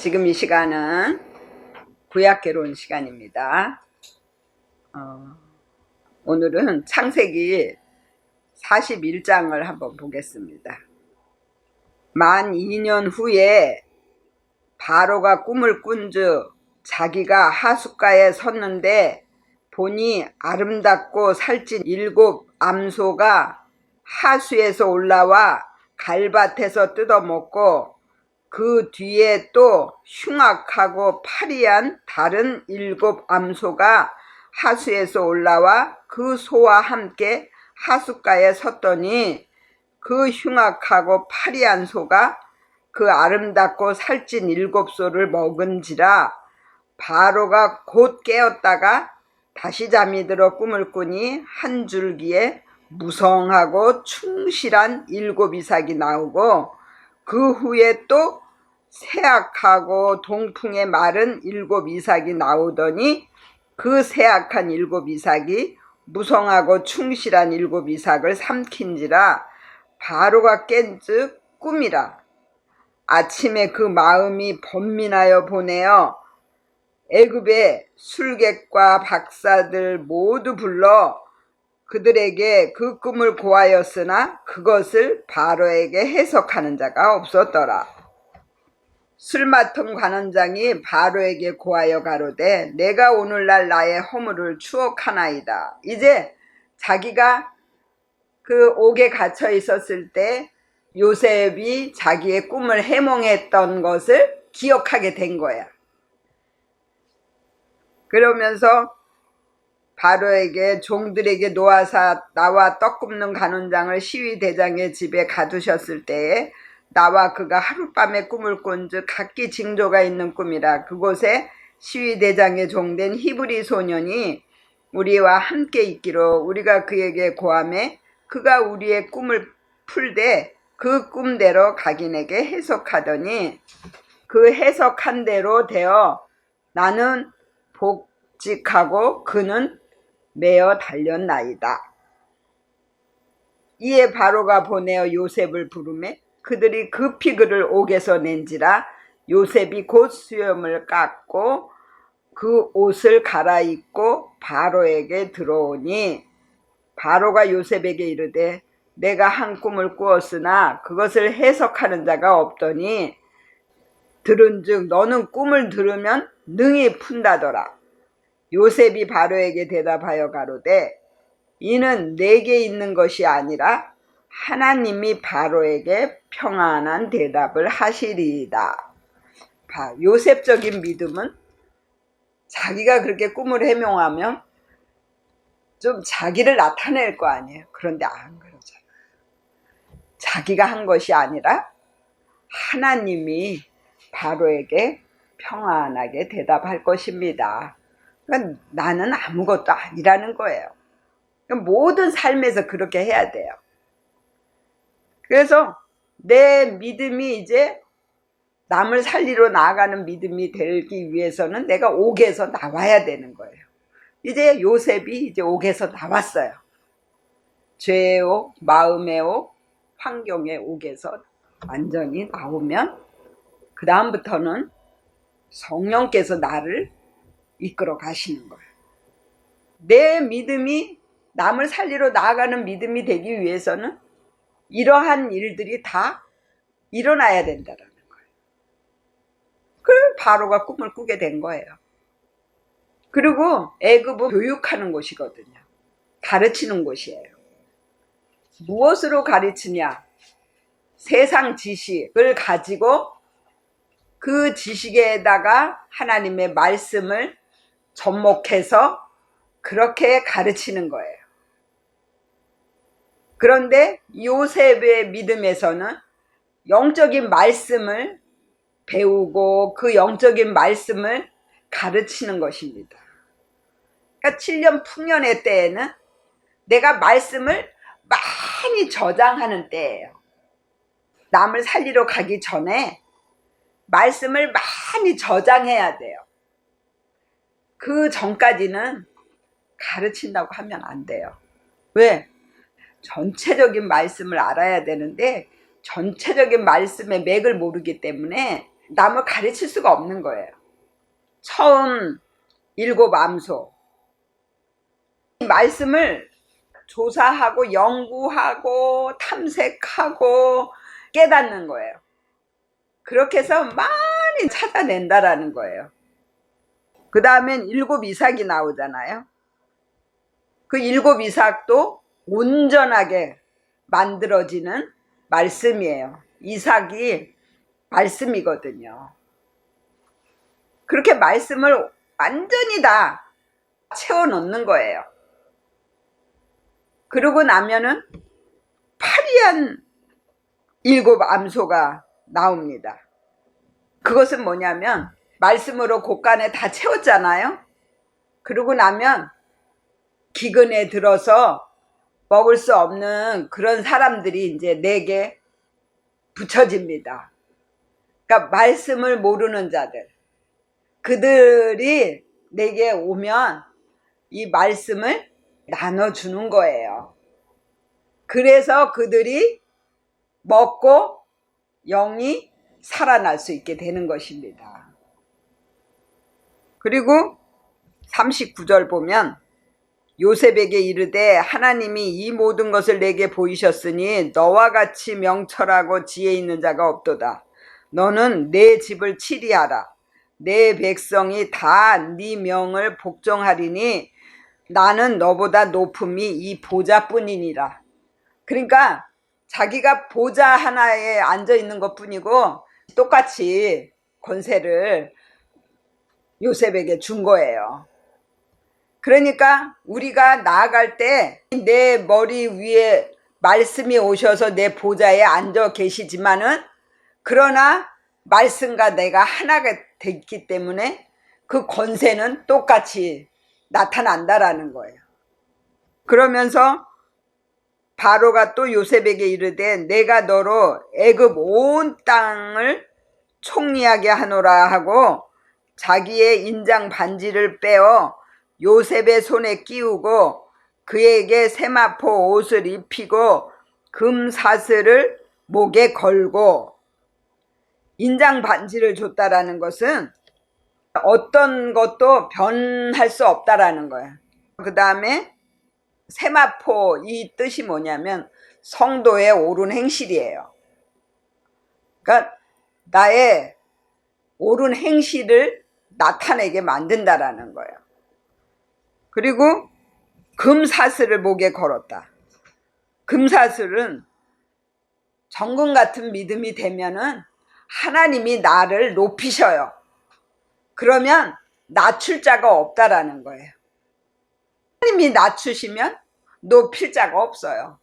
지금 이 시간은 구약개론 시간입니다. 어, 오늘은 창세기 41장을 한번 보겠습니다. 만 2년 후에 바로가 꿈을 꾼즉 자기가 하숫가에 섰는데 보니 아름답고 살찐 일곱 암소가 하수에서 올라와 갈밭에서 뜯어먹고 그 뒤에 또 흉악하고 파리한 다른 일곱 암소가 하수에서 올라와 그 소와 함께 하숫가에 섰더니 그 흉악하고 파리한 소가 그 아름답고 살찐 일곱 소를 먹은지라 바로가 곧 깨었다가 다시 잠이 들어 꿈을 꾸니 한 줄기에 무성하고 충실한 일곱 이삭이 나오고 그 후에 또 새악하고 동풍에 마른 일곱 이삭이 나오더니 그 새악한 일곱 이삭이 무성하고 충실한 일곱 이삭을 삼킨지라 바로가 깬즉 꿈이라. 아침에 그 마음이 번민하여 보내어 애굽의 술객과 박사들 모두 불러 그들에게 그 꿈을 고하였으나 그것을 바로에게 해석하는 자가 없었더라. 술 맡은 관원장이 바로에게 고하여 가로되 내가 오늘날 나의 허물을 추억하나이다. 이제 자기가 그 옥에 갇혀 있었을 때 요셉이 자기의 꿈을 해몽했던 것을 기억하게 된 거야. 그러면서 바로에게 종들에게 놓아사 나와 떡 굽는 간원장을 시위 대장의 집에 가두셨을 때에 나와 그가 하룻밤에 꿈을 꾼즉 각기 징조가 있는 꿈이라 그곳에 시위 대장의 종된 히브리 소년이 우리와 함께 있기로 우리가 그에게 고함해 그가 우리의 꿈을 풀되 그 꿈대로 각인에게 해석하더니 그 해석한 대로 되어 나는 복직하고 그는 매어 달렸나이다. 이에 바로가 보내어 요셉을 부르매 그들이 급히 그를 옥에서 낸지라 요셉이 곧 수염을 깎고 그 옷을 갈아입고 바로에게 들어오니 바로가 요셉에게 이르되 내가 한 꿈을 꾸었으나 그것을 해석하는 자가 없더니 들은즉 너는 꿈을 들으면 능히 푼다더라. 요셉이 바로에게 대답하여 가로되 이는 내게 있는 것이 아니라 하나님이 바로에게 평안한 대답을 하시리이다. 봐, 요셉적인 믿음은 자기가 그렇게 꿈을 해명하면 좀 자기를 나타낼 거 아니에요. 그런데 안 그러잖아. 자기가 한 것이 아니라 하나님이 바로에게 평안하게 대답할 것입니다. 그러니까 나는 아무것도 아니라는 거예요. 그러니까 모든 삶에서 그렇게 해야 돼요. 그래서 내 믿음이 이제 남을 살리러 나아가는 믿음이 되기 위해서는 내가 옥에서 나와야 되는 거예요. 이제 요셉이 이제 옥에서 나왔어요. 죄의 옥, 마음의 옥, 환경의 옥에서 완전히 나오면 그 다음부터는 성령께서 나를 이끌어 가시는 거예요. 내 믿음이 남을 살리러 나아가는 믿음이 되기 위해서는 이러한 일들이 다 일어나야 된다라는 거예요. 그럼 바로가 꿈을 꾸게 된 거예요. 그리고 애굽은 교육하는 곳이거든요. 가르치는 곳이에요. 무엇으로 가르치냐? 세상 지식을 가지고 그 지식에다가 하나님의 말씀을 접목해서 그렇게 가르치는 거예요. 그런데 요셉의 믿음에서는 영적인 말씀을 배우고 그 영적인 말씀을 가르치는 것입니다. 그러니까 7년 풍년의 때에는 내가 말씀을 많이 저장하는 때예요. 남을 살리러 가기 전에 말씀을 많이 저장해야 돼요. 그 전까지는 가르친다고 하면 안 돼요. 왜? 전체적인 말씀을 알아야 되는데 전체적인 말씀의 맥을 모르기 때문에 남을 가르칠 수가 없는 거예요. 처음 일곱 암소. 이 말씀을 조사하고 연구하고 탐색하고 깨닫는 거예요. 그렇게 해서 많이 찾아낸다라는 거예요. 그 다음엔 일곱 이삭이 나오잖아요. 그 일곱 이삭도 온전하게 만들어지는 말씀이에요. 이삭이 말씀이거든요. 그렇게 말씀을 완전히 다 채워 넣는 거예요. 그러고 나면은 파리한 일곱 암소가 나옵니다. 그것은 뭐냐면 말씀으로 곳간에 다 채웠잖아요. 그러고 나면 기근에 들어서 먹을 수 없는 그런 사람들이 이제 내게 붙여집니다. 그러니까 말씀을 모르는 자들. 그들이 내게 오면 이 말씀을 나눠주는 거예요. 그래서 그들이 먹고 영이 살아날 수 있게 되는 것입니다. 그리고 39절 보면 요셉에게 이르되 하나님이 이 모든 것을 내게 보이셨으니 너와 같이 명철하고 지혜 있는 자가 없도다. 너는 내 집을 치리하라. 내 백성이 다 네 명을 복종하리니 나는 너보다 높음이 이 보좌뿐이니라. 그러니까 자기가 보좌 하나에 앉아 있는 것 뿐이고 똑같이 권세를 요셉에게 준 거예요. 그러니까 우리가 나아갈 때 내 머리 위에 말씀이 오셔서 내 보좌에 앉아 계시지만은 그러나 말씀과 내가 하나가 됐기 때문에 그 권세는 똑같이 나타난다라는 거예요. 그러면서 바로가 또 요셉에게 이르되 내가 너로 애굽 온 땅을 총리하게 하노라 하고 자기의 인장 반지를 빼어 요셉의 손에 끼우고 그에게 세마포 옷을 입히고 금 사슬을 목에 걸고 인장 반지를 줬다라는 것은 어떤 것도 변할 수 없다라는 거야. 그 다음에 세마포 이 뜻이 뭐냐면 성도의 옳은 행실이에요. 그러니까 나의 옳은 행실을 나타내게 만든다라는 거예요. 그리고 금사슬을 목에 걸었다. 금사슬은 정금 같은 믿음이 되면은 하나님이 나를 높이셔요. 그러면 낮출 자가 없다라는 거예요. 하나님이 낮추시면 높일 자가 없어요.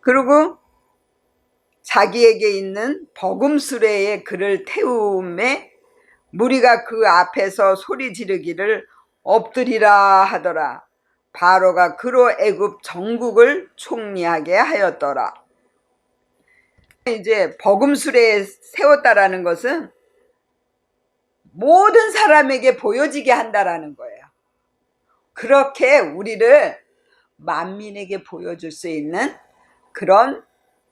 그리고 자기에게 있는 버금수레의 그를 태움에 무리가 그 앞에서 소리 지르기를 엎드리라 하더라. 바로가 그로 애굽 전국을 총리하게 하였더라. 이제 버금수레에 세웠다라는 것은 모든 사람에게 보여지게 한다라는 거예요. 그렇게 우리를 만민에게 보여줄 수 있는 그런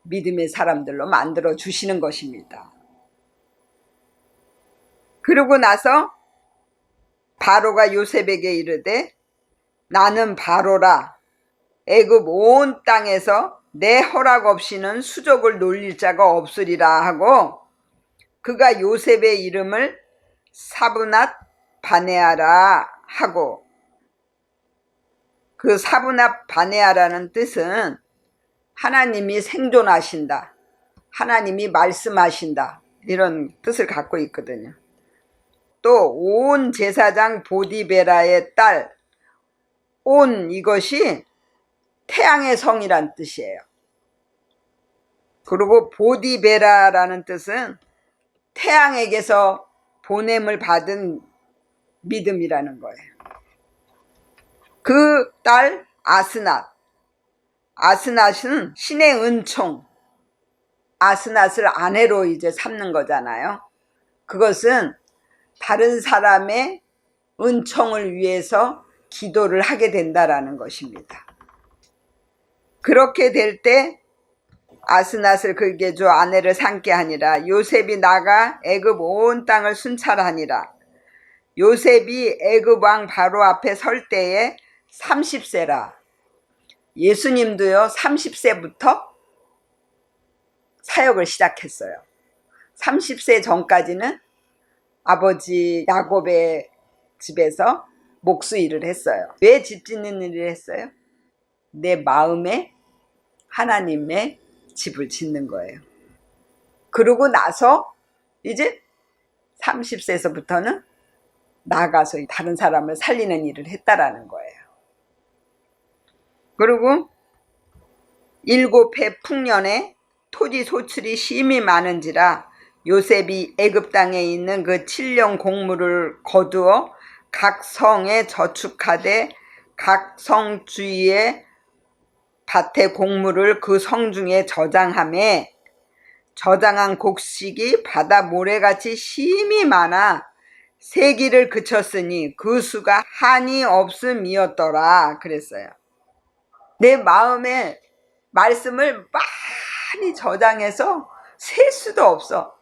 믿음의 사람들로 만들어 주시는 것입니다. 그러고 나서 바로가 요셉에게 이르되 나는 바로라 애굽 온 땅에서 내 허락 없이는 수족을 놀릴 자가 없으리라 하고 그가 요셉의 이름을 사브낫 바네아라 하고 그 사브낫 바네아라는 뜻은 하나님이 생존하신다. 하나님이 말씀하신다. 이런 뜻을 갖고 있거든요. 또 온 제사장 보디베라의 딸 온 이것이 태양의 성이란 뜻이에요. 그리고 보디베라라는 뜻은 태양에게서 보냄을 받은 믿음이라는 거예요. 그 딸 아스낫. 아스낫은 신의 은총. 아스낫을 아내로 이제 삼는 거잖아요. 그것은 다른 사람의 은총을 위해서 기도를 하게 된다라는 것입니다. 그렇게 될 때 아스낫을 그에게 주 아내를 삼게 하니라. 요셉이 나가 애굽 온 땅을 순찰하니라. 요셉이 애굽 왕 바로 앞에 설 때에 30세라. 예수님도요 30세부터 사역을 시작했어요. 30세 전까지는 아버지 야곱의 집에서 목수 일을 했어요 왜 집 짓는 일을 했어요? 내 마음에 하나님의 집을 짓는 거예요. 그러고 나서 이제 30세에서부터는 나가서 다른 사람을 살리는 일을 했다라는 거예요. 그리고 일곱 해 풍년에 토지 소출이 심히 많은지라 요셉이 애굽 땅에 있는 그 칠령 곡물을 거두어 각 성에 저축하되 각 성 주위에 밭의 곡물을 그 성 중에 저장함에 저장한 곡식이 바다 모래같이 심히 많아 세기를 그쳤으니 그 수가 한이 없음이었더라 그랬어요. 내 마음에 말씀을 많이 저장해서 셀 수도 없어.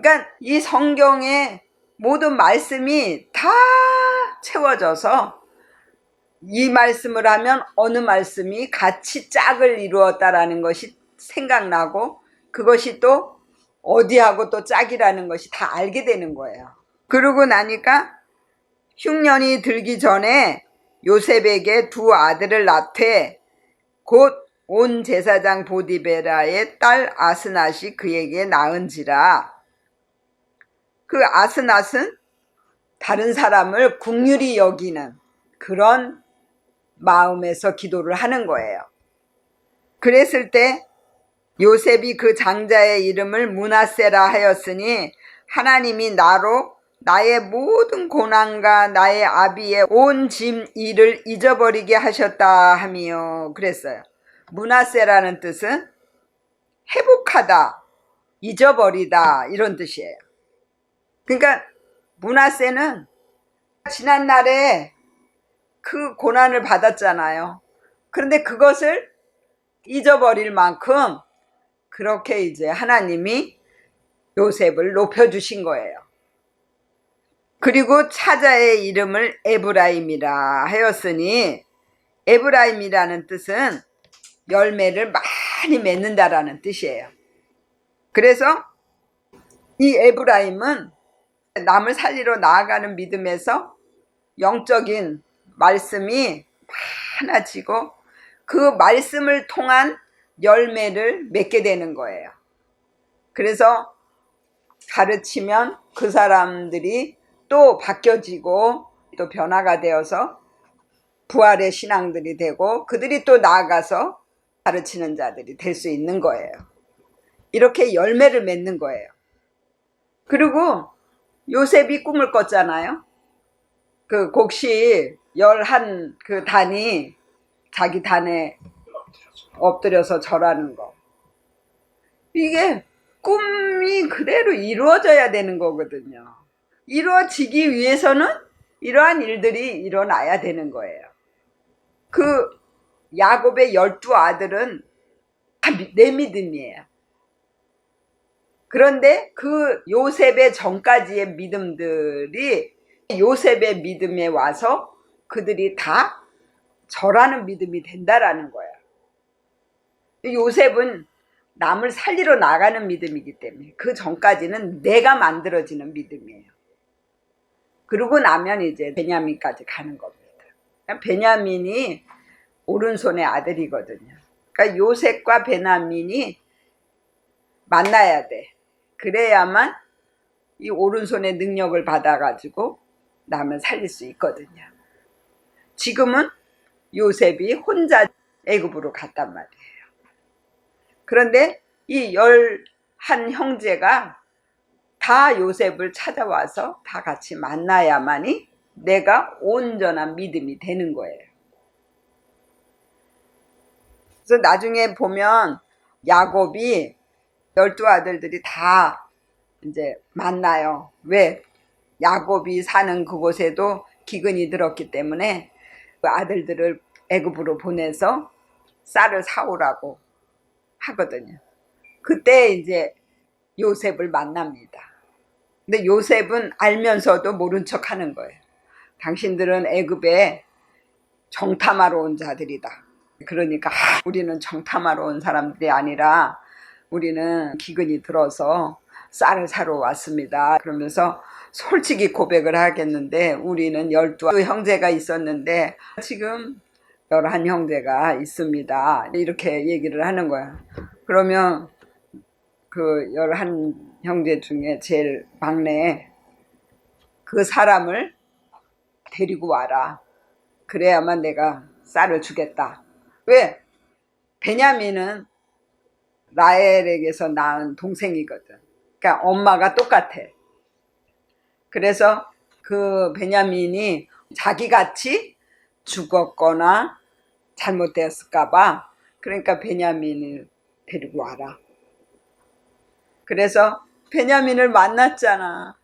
그러니까 이 성경의 모든 말씀이 다 채워져서 이 말씀을 하면 어느 말씀이 같이 짝을 이루었다라는 것이 생각나고 그것이 또 어디하고 또 짝이라는 것이 다 알게 되는 거예요. 그러고 나니까 흉년이 들기 전에 요셉에게 두 아들을 낳되 곧 온 제사장 보디베라의 딸 아스낫이 그에게 낳은지라 그 아스낫은 다른 사람을 국률이 여기는 그런 마음에서 기도를 하는 거예요. 그랬을 때 요셉이 그 장자의 이름을 문하세라 하였으니 하나님이 나로 나의 모든 고난과 나의 아비의 온 짐 일을 잊어버리게 하셨다 하며 그랬어요. 문하세라는 뜻은 회복하다, 잊어버리다 이런 뜻이에요. 그러니까 문하세는 지난 날에 그 고난을 받았잖아요. 그런데 그것을 잊어버릴 만큼 그렇게 이제 하나님이 요셉을 높여주신 거예요. 그리고 차자의 이름을 에브라임이라 하였으니 에브라임이라는 뜻은 열매를 많이 맺는다라는 뜻이에요. 그래서 이 에브라임은 남을 살리러 나아가는 믿음에서 영적인 말씀이 많아지고 그 말씀을 통한 열매를 맺게 되는 거예요. 그래서 가르치면 그 사람들이 또 바뀌어지고 또 변화가 되어서 부활의 신앙들이 되고 그들이 또 나아가서 가르치는 자들이 될 수 있는 거예요. 이렇게 열매를 맺는 거예요. 그리고 요셉이 꿈을 꿨잖아요. 그 곡시 열한 그 단이 자기 단에 엎드려서 절하는 거. 이게 꿈이 그대로 이루어져야 되는 거거든요. 이루어지기 위해서는 이러한 일들이 일어나야 되는 거예요. 그 야곱의 열두 아들은 다 내 믿음이에요. 그런데 그 요셉의 전까지의 믿음들이 요셉의 믿음에 와서 그들이 다 절하는 믿음이 된다라는 거야. 요셉은 남을 살리러 나가는 믿음이기 때문에 그 전까지는 내가 만들어지는 믿음이에요. 그러고 나면 이제 베냐민까지 가는 겁니다. 베냐민이 오른손의 아들이거든요. 그러니까 요셉과 베냐민이 만나야 돼. 그래야만 이 오른손의 능력을 받아가지고 남을 살릴 수 있거든요. 지금은 요셉이 혼자 애굽으로 갔단 말이에요. 그런데 이 열 한 형제가 다 요셉을 찾아와서 다 같이 만나야만이 내가 온전한 믿음이 되는 거예요. 그래서 나중에 보면 야곱이 열두 아들들이 다 이제 만나요. 왜? 야곱이 사는 그곳에도 기근이 들었기 때문에 그 아들들을 애굽으로 보내서 쌀을 사오라고 하거든요. 그때 이제 요셉을 만납니다. 근데 요셉은 알면서도 모른 척 하는 거예요. 당신들은 애굽에 정탐하러 온 자들이다. 그러니까 아, 우리는 정탐하러 온 사람들이 아니라 우리는 기근이 들어서 쌀을 사러 왔습니다. 그러면서 솔직히 고백을 하겠는데 우리는 열두 형제가 있었는데 지금 열한 형제가 있습니다. 이렇게 얘기를 하는 거야. 그러면 그 열한 형제 중에 제일 막내 그 사람을 데리고 와라. 그래야만 내가 쌀을 주겠다. 왜? 베냐민은 라헬에게서 낳은 동생이거든. 그러니까 엄마가 똑같아. 그래서 그 베냐민이 자기같이 죽었거나 잘못되었을까봐 그러니까 베냐민을 데리고 와라. 그래서 베냐민을 만났잖아.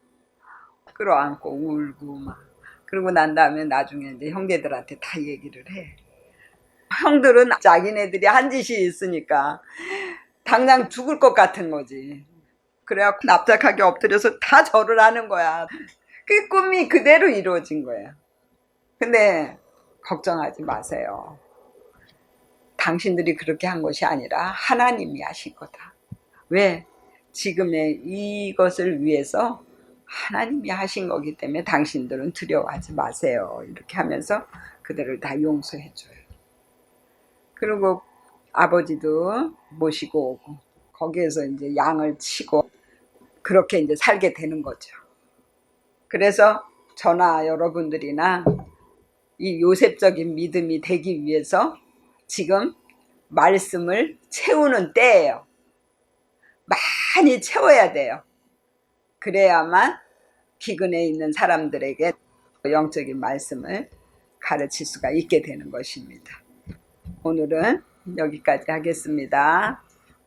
끌어안고 울고 막. 그러고 난 다음에 나중에 이제 형제들한테 다 얘기를 해. 형들은 자기네들이 한 짓이 있으니까 당장 죽을 것 같은 거지. 그래갖고 납작하게 엎드려서 다 절을 하는 거야. 그 꿈이 그대로 이루어진 거야. 근데 걱정하지 마세요. 당신들이 그렇게 한 것이 아니라 하나님이 하신 거다. 왜? 지금의 이것을 위해서 하나님이 하신 거기 때문에 당신들은 두려워하지 마세요. 이렇게 하면서 그들을 다 용서해줘요. 그리고 아버지도 모시고 오고 거기에서 이제 양을 치고 그렇게 이제 살게 되는 거죠. 그래서 저나 여러분들이나 이 요셉적인 믿음이 되기 위해서 지금 말씀을 채우는 때예요. 많이 채워야 돼요. 그래야만 기근에 있는 사람들에게 영적인 말씀을 가르칠 수가 있게 되는 것입니다. 오늘은 여기까지 하겠습니다.